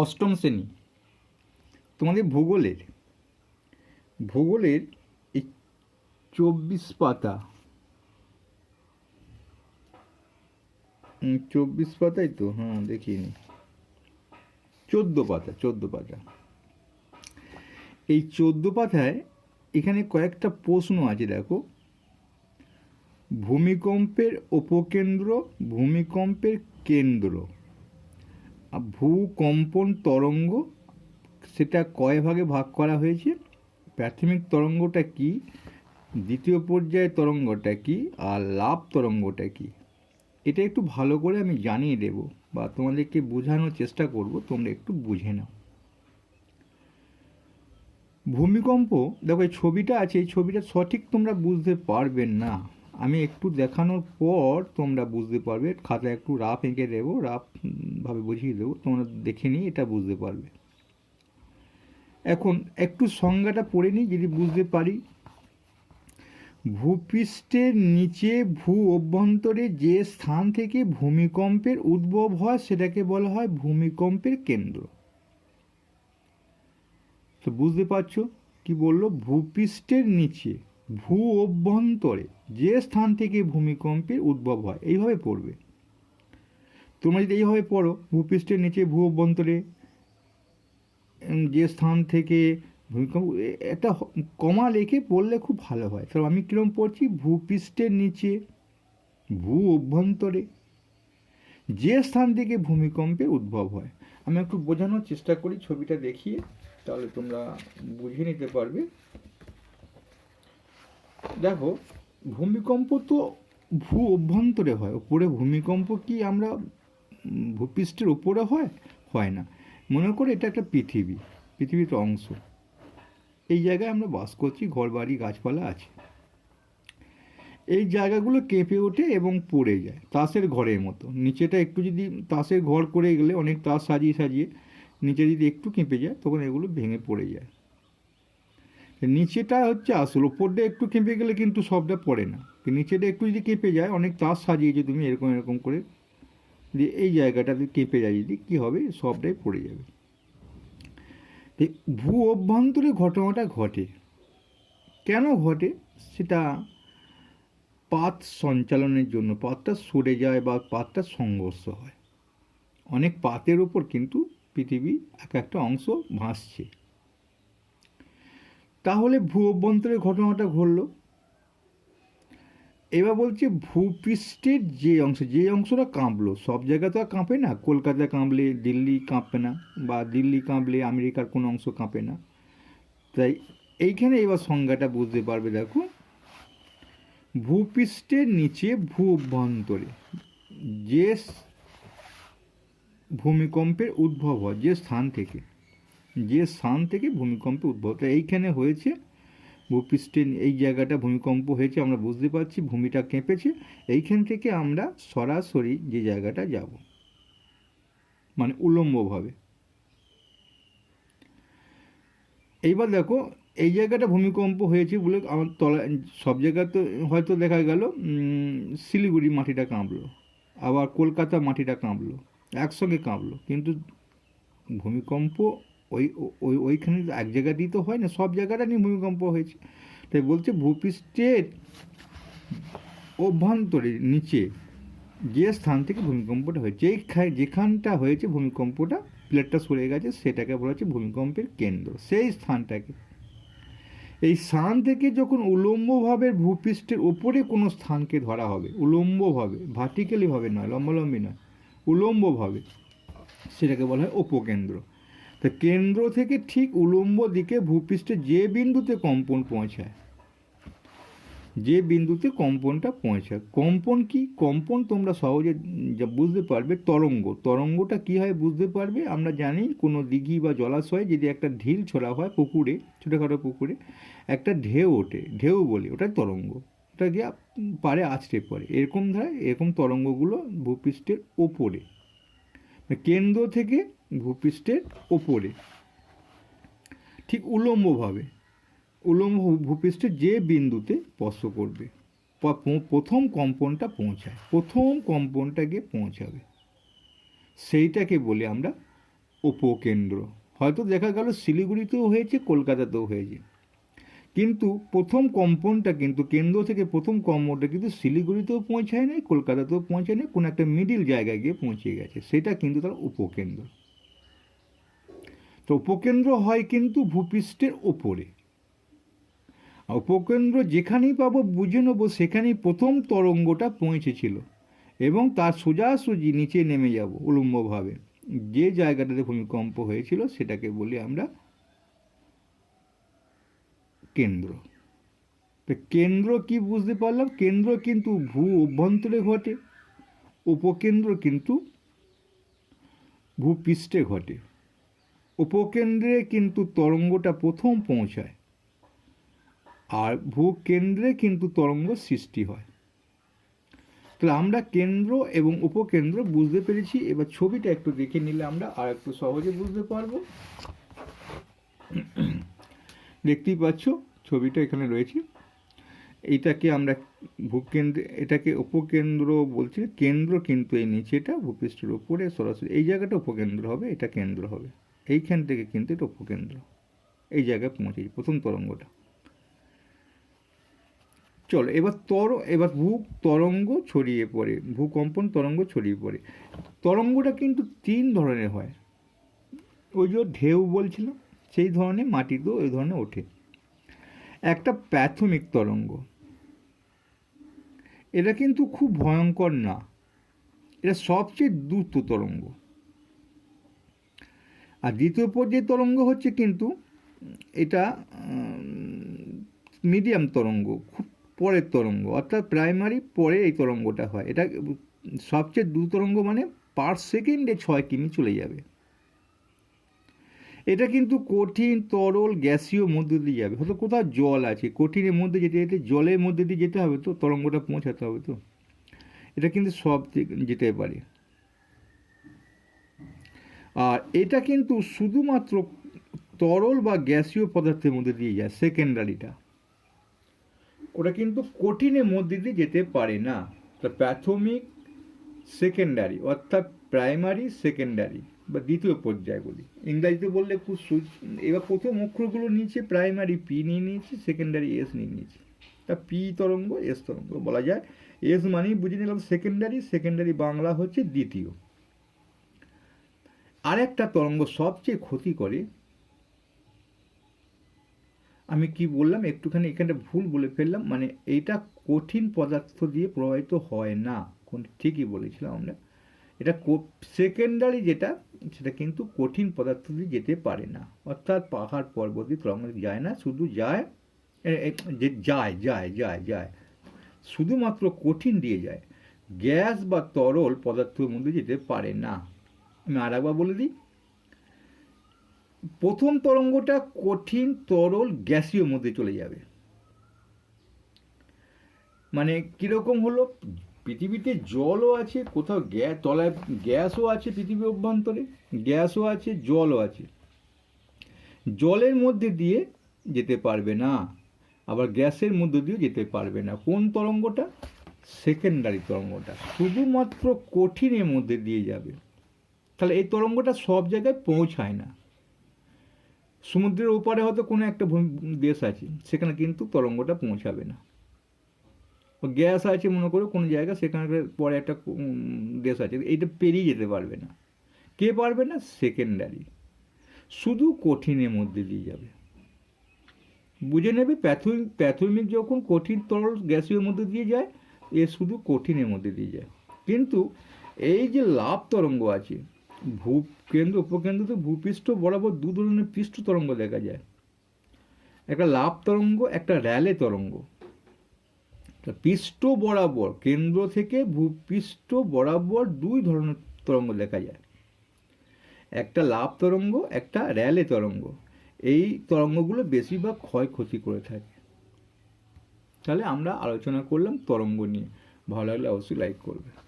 অষ্টম শ্রেণি। তোমাদের ভূগোলের ভূগোলের এই চব্বিশ পাতা চব্বিশ পাতাই তো হ্যাঁ দেখিনি। চোদ্দ পাতা চোদ্দ পাতা। এই চোদ্দ পাতায় এখানে কয়েকটা প্রশ্ন আছে, দেখো। ভূমিকম্পের উপকেন্দ্র, ভূমিকম্পের কেন্দ্র। ভূকম্পন তরঙ্গ, সেটা কয় ভাগে ভাগ করা হয়েছে? প্রাথমিক তরঙ্গটা কি? দ্বিতীয় পর্যায়ের তরঙ্গটা কি? আর লাভ তরঙ্গটা কি? এটা একটু ভালো করে আমি জানিয়ে দেব বা তোমাদেরকে বোঝানোর চেষ্টা করব, তোমরা একটু বুঝে নাও। ভূমিকম্প, দেখো এই ছবিটা আছে, এই ছবিটা সঠিক তোমরা বুঝতে পারবে না। আমি একটু দেখানোর পর তোমরা বুঝতে পারবে, খাতায় একটু রাফ এঁকে দেবো, রাফ ভাবে বুঝিয়ে দেবো, তোমরা দেখে নিয়ে এটা বুঝতে পারবে। এখন একটু সংজ্ঞাটা পড়ে নিই, যদি বুঝতে পারি। ভূপৃষ্ঠের নিচে ভূ অভ্যন্তরে যে স্থান থেকে ভূমিকম্পের উদ্ভব হয়, সেটাকে বলা হয় ভূমিকম্পের কেন্দ্র। তো বুঝতে পারছ কি বলল? ভূপৃষ্ঠের নিচে ভূ অভ্যন্তরে যে স্থান থেকে ভূমিকম্পের উদ্ভব হয়, এইভাবে পড়বে। তোমরা যদি এইভাবে পড়ো, ভূপৃষ্ঠের নিচে ভূ অভ্যন্তরে যে স্থান থেকে ভূমিকম্প একটা কমা লেখে পড়লে খুব ভালো হয়। তো আমি কীরকম পড়ছি? ভূপৃষ্ঠের নিচে, ভূ অভ্যন্তরে যে স্থান থেকে ভূমিকম্পের উদ্ভব হয়। আমি একটু বোঝানোর চেষ্টা করি, ছবিটা দেখিয়ে, তাহলে তোমরা বুঝে নিতে পারবে। দেখো, ভূমিকম্প তো ভূ অভ্যন্তরে হয়। ওপরে ভূমিকম্প কি আমরা ভূপৃষ্ঠের ওপরে হয়? হয় না। মনে করে এটা একটা পৃথিবী, পৃথিবীর অংশ। এই জায়গায় আমরা বাস করছি ঘর বাড়ি গাছপালা আছে। এই জায়গাগুলো কেঁপে ওঠে এবং পড়ে যায়, তাসের ঘরের মতো। নিচেটা একটু যদি তাসের ঘর করে গেলে অনেক তাস সাজিয়ে সাজিয়ে নিচে যদি একটু কেঁপে যায়, তখন এগুলো ভেঙে পড়ে যায়। নিচেটা হচ্ছে আসল ওপরটা একটু কেঁপে গেলে কিন্তু সবটা পড়ে না। নিচেটা একটু যদি কেঁপে যায়, অনেক তাস সাজিয়েছো তুমি এরকম এরকম করে যদি এই জায়গাটাতে কেঁপে যায়, যদি কী হবে? সবটাই পড়ে যাবে। ভূ অভ্যন্তরে ঘটনাটা ঘটে। কেন ঘটে? সেটা পাত সঞ্চালনের জন্য পাতটা সরে যায় বা পাতটা সংঘর্ষ হয়। অনেক পাতের ওপর কিন্তু পৃথিবী এক একটা অংশ ভাসছে। তাহলে ভূ অভ্যন্তরে ঘটনাটা ঘটলো। এবার বলছে ভূপৃষ্ঠের যে অংশ, যে অংশটা কাঁপলো, সব জায়গা তো আর কাঁপে না। কলকাতা কাঁপলে, দিল্লি কাঁপে না, বা দিল্লি কাঁপলে আমেরিকার কোনো অংশ কাঁপে না। তাই এইখানে এবার সংজ্ঞাটা বুঝতে পারবে, দেখো। ভূপৃষ্ঠের নিচে ভূ অভ্যন্তরে যে ভূমিকম্পের উদ্ভব হয়, যে স্থান থেকে যে স্থান থেকে ভূমিকম্পের উদ্ভব এইখানে হয়েছে ভূপৃষ্ঠের এই জায়গাটা ভূমিকম্প হয়েছে, আমরা বুঝতে পারছি, ভূমিটা কেঁপেছে, এইখান থেকে আমরা সরাসরি যে জায়গাটা যাব মানে উলম্বভাবে। এইবার দেখো, এই জায়গাটা ভূমিকম্প হয়েছে বলে আমার তলা সব জায়গায় তো হয়তো দেখা গেল শিলিগুড়ি মাটিটা কাঁপলো, আবার কলকাতা মাটিটা কাঁপলো, একসঙ্গে কাঁপলো, কিন্তু ভূমিকম্প ওই ওই, ওইখানে এক জায়গাতেই তো হয় না, সব জায়গাটা নিয়ে ভূমিকম্প হয়েছে। তাই বলছে ভূপৃষ্ঠের অভ্যন্তরে, নিচে, যে স্থান থেকে ভূমিকম্পটা হয়েছে, যেখানে, যেখানটা হয়েছে ভূমিকম্পটা প্লেটটা সরে গেছে, সেটাকে বলা হচ্ছে ভূমিকম্পের কেন্দ্র, সেই স্থানটাকে। এই স্থান থেকে যখন উলম্বভাবে ভূপৃষ্ঠের ওপরে কোনো স্থানকে ধরা হবে, উলম্বভাবে ভার্টিক্যালিভাবে নয়, লম্বালম্বি নয়, উলম্বভাবে, সেটাকে বলা হয় উপকেন্দ্র। তা কেন্দ্র থেকে ঠিক উলম্ব দিকে ভূপৃষ্ঠে যে বিন্দুতে কম্পন পৌঁছায়, যে বিন্দুতে কম্পনটা পৌঁছায়, কম্পন কি? কম্পন তোমরা সহজে বুঝতে পারবে, তরঙ্গ। তরঙ্গটা কী হয় বুঝতে পারবে? আমরা জানি কোনো দিঘি বা জলাশয়ে যদি একটা ঢিল ছোড়া হয় পুকুরে, ছোটোখাটো পুকুরে, একটা ঢেউ ওঠে, ঢেউ বলে, ওটা তরঙ্গ। ওটা গিয়ে পারে আছড়ে পড়ে। এরকম ধারা, এরকম তরঙ্গগুলো ভূপৃষ্ঠের ওপরে। কেন্দ্র থেকে ভূপৃষ্ঠের ওপরে ঠিক উলম্বভাবে। উলম্ব ভূপৃষ্ঠে যে বিন্দুতে স্পর্শ করবে। প্রথম কম্পনটা পৌঁছায়। প্রথম কম্পনটা গিয়ে পৌঁছাবে। সেইটাকে বলি আমরা উপকেন্দ্র। হয়তো দেখা গেল শিলিগুড়িতেও হয়েছে, কলকাতাতেও হয়েছে। কিন্তু প্রথম কম্পনটা কিন্তু কেন্দ্র থেকে প্রথম কম্পনটা কিন্তু শিলিগুড়িতেও পৌঁছায় নাই, কলকাতাতেও পৌঁছায় নাই, কোনো একটা মিডিল জায়গায় গিয়ে পৌঁছে গেছে। সেটা কিন্তু তার উপকেন্দ্র। তো উপকেন্দ্র হয় কিন্তু ভূপৃষ্ঠের ওপরে। উপকেন্দ্র যেখানেই পাবো বুঝে নেব সেখানেই প্রথম তরঙ্গটা পৌঁছেছিল এবং তার সোজাসুজি নিচে নেমে যাব উলম্বভাবে। যে জায়গাটাতে ভূমিকম্প হয়েছিল সেটাকে বলি আমরা কেন্দ্র। তো কেন্দ্র কি বুঝতে পারলাম? কেন্দ্র কিন্তু ভূ অভ্যন্তরে ঘটে, উপকেন্দ্র কিন্তু ভূপৃষ্ঠে ঘটে। উপকেন্দ্রে কিন্তু তরঙ্গটা প্রথম পৌঁছায়, আর ভূকেন্দ্রে কিন্তু তরঙ্গ সৃষ্টি হয়। তাহলে আমরা কেন্দ্র এবং উপকেন্দ্র বুঝতে পেরেছি। এবার ছবিটা একটু দেখে নিলে আমরা আর একটু সহজে বুঝতে পারব। দেখতেই পাচ্ছ, ছবিটা এখানে রয়েছে। এইটাকে আমরা ভূকেন্দ্র এটাকে উপকেন্দ্র বলছি, কেন্দ্র কিন্তু এই নিচেটা ভূপৃষ্ঠের উপরে সরাসরি, এই জায়গাটা উপকেন্দ্র হবে, এটা কেন্দ্র হবে। এইখান থেকে কিন্তু এটা উপকেন্দ্র। এই জায়গায় পৌঁছেছি প্রথম তরঙ্গটা। চলো, এবার তর, এবার ভূ তরঙ্গ ছড়িয়ে পড়ে ভূকম্পন তরঙ্গ ছড়িয়ে পড়ে। তরঙ্গটা কিন্তু তিন ধরনের হয়। ওই যে ঢেউ বলছিল সেই ধরনের মাটিতেও ওই ধরনের ওঠে। একটা প্রাথমিক তরঙ্গ। এটা কিন্তু খুব ভয়ঙ্কর না। এটা সবচেয়ে দ্রুত তরঙ্গ। আর দ্বিতীয় পর্যায়ে তরঙ্গ হচ্ছে কিন্তু এটা মিডিয়াম তরঙ্গ, খুব পরের তরঙ্গ, অর্থাৎ প্রাইমারি পরে এই তরঙ্গটা হয়। এটা সবচেয়ে দ্রুত তরঙ্গ মানে পার সেকেন্ডে ছয় কিমি চলে যাবে। এটা কিন্তু কঠিন, তরল, গ্যাসীয় মধ্য দিয়ে যাবে। হয়তো কোথাও জল আছে, কঠিনের মধ্যে যেতে যেতে জলের মধ্যে দিয়ে যেতে হবে তো, তরঙ্গটা পৌঁছাতে হবে তো। এটা কিন্তু সব যেতে পারে। আর এটা কিন্তু শুধুমাত্র তরল বা গ্যাসীয় পদার্থের মধ্যে দিয়ে যায়, সেকেন্ডারিটা। ওটা কিন্তু কঠিনের মধ্যে দিয়ে যেতে পারে না। প্রাথমিক, সেকেন্ডারি, অর্থাৎ প্রাইমারি, সেকেন্ডারি। বা দ্বিতীয় পর্যায় বলি ইংরাজিতে বললে খুব এবার প্রথম অক্ষরগুলো নিয়েছে প্রাইমারি পি নিয়ে নিয়েছি সেকেন্ডারি এস নিয়ে নিয়েছি। তা পি তরঙ্গ এস তরঙ্গ বলা যায়। এস মানেই বুঝে নিলাম সেকেন্ডারি সেকেন্ডারি বাংলা হচ্ছে দ্বিতীয়। আরেকটা তরঙ্গ সবচেয়ে ক্ষতি করে, আমি কি বললাম, একটুখানি এখানে ভুল বলে ফেললাম মানে এইটা কঠিন পদার্থ দিয়ে প্রবাহিত হয় না। কোন ঠিকই বলেছিলাম আমরা। এটা সেকেন্ডারি যেটা, সেটা কিন্তু কঠিন পদার্থ দিয়ে যেতে পারে না। অর্থাৎ পাহাড় পর্বত তরঙ্গ যায় না, শুধু যায় যে যায় যায় যায় যায়, শুধুমাত্র কঠিন দিয়ে যায়। গ্যাস বা তরল পদার্থের মধ্যে যেতে পারে না। আমি আর একবার বলে দিই, প্রথম তরঙ্গটা কঠিন তরল গ্যাসীয় মধ্যে চলে যাবে। মানে কীরকম হলো? পৃথিবীতে জলও আছে, কোথাও গ্যাস তলায় গ্যাসও আছে পৃথিবীর অভ্যন্তরে, গ্যাসও আছে, জলও আছে। জলের মধ্যে দিয়ে যেতে পারবে না, আবার গ্যাসের মধ্যে দিয়ে যেতে পারবে না। কোন তরঙ্গটা? সেকেন্ডারি তরঙ্গটা। শুধুমাত্র কঠিনের মধ্যে দিয়ে যাবে। তাহলে এই তরঙ্গটা সব জায়গায় পৌঁছায় না। সমুদ্রের ওপারে হয়তো কোনো একটা দেশ আছে, সেখানে কিন্তু তরঙ্গটা পৌঁছাবে না। গ্যাস আছে মনে করো কোনো জায়গা, সেখানে পরে একটা দেশ আছে, এইটা পেরিয়ে যেতে পারবে না। কে পারবে না? সেকেন্ডারি শুধু কঠিনের মধ্যে দিয়ে যাবে। বুঝে নেবে? প্রাথমিক প্রাথমিক যখন কঠিন তরল গ্যাসের মধ্যে দিয়ে যায়, এ শুধু কঠিনের মধ্যে দিয়ে যায়। কিন্তু এই যে লাভ তরঙ্গ আছে, ভূ কেন্দ্র, উপকেন্দ্রতে ভূপৃষ্ঠ বরাবর দু ধরনের পৃষ্ঠ তরঙ্গ দেখা যায়। একটা লাভ তরঙ্গ, একটা র্যালে তরঙ্গ। পৃষ্ঠ বরাবর, কেন্দ্র থেকে ভূপৃষ্ঠ বরাবর দুই ধরনের তরঙ্গ দেখা যায়। একটা লাভ তরঙ্গ, একটা র্যালে তরঙ্গ। এই তরঙ্গগুলো বেশিরভাগ ক্ষয়ক্ষতি করে থাকে। তাহলে আমরা আলোচনা করলাম তরঙ্গ নিয়ে। ভালো লাগলে অবশ্যই লাইক করবে।